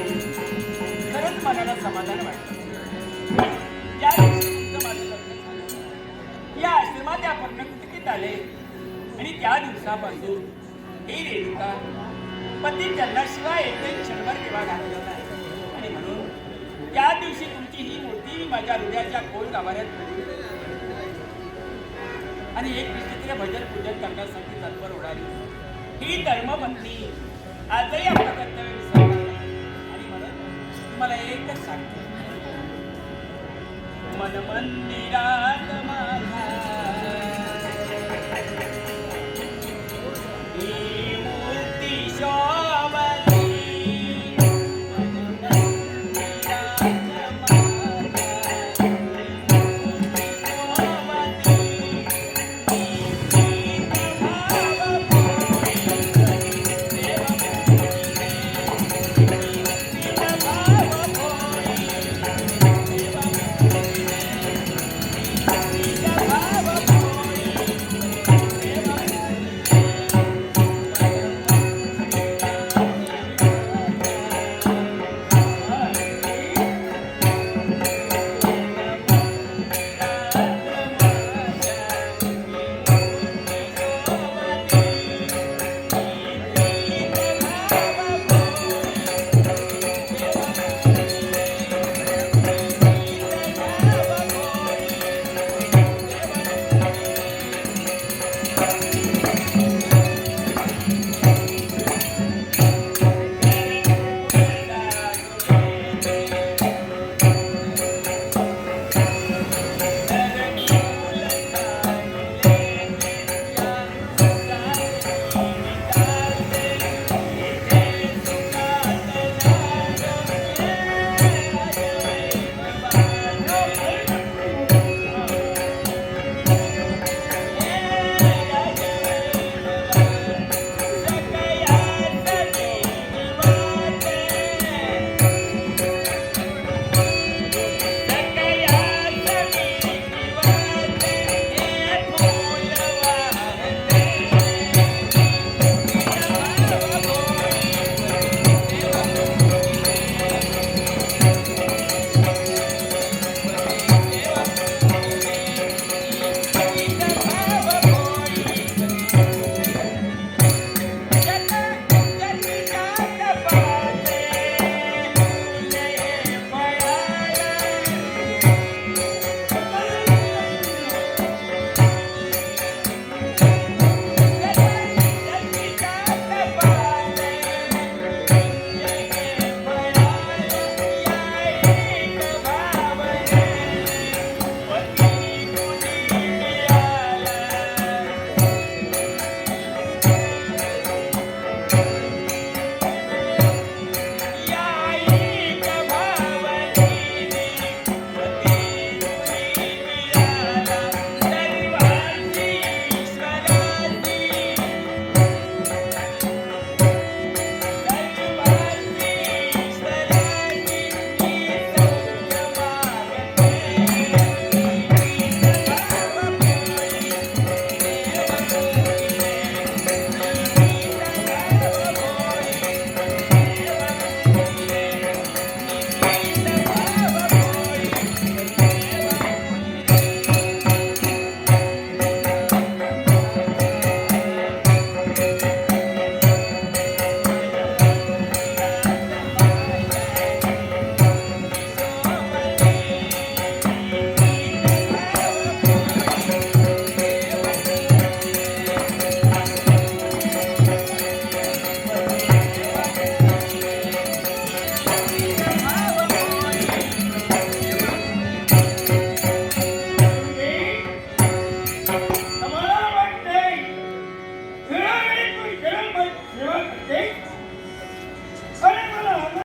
खरंच मनाला समाधान वाटतं या दिवशी तुमचं माझं लग्न या आश्रमात या पर्णकुटकीत आले आणि त्या दिवसापासून ही रेणुका पती जन्माशिवाय एकही क्षणभर दिवा घातला नाही आणि म्हणून त्या दिवशी तुमची ही मूर्ती माझ्या हृदयाच्या खोल गाभाऱ्यात आणि एक विचित्र भजन पूजन करण्यासाठी तत्पर उडाली. ही धर्मपत्नी आजही आपलं कर्तव्य विसरणार आणि म्हणून तुम्हाला एकच सांगतो. मन मंदिरा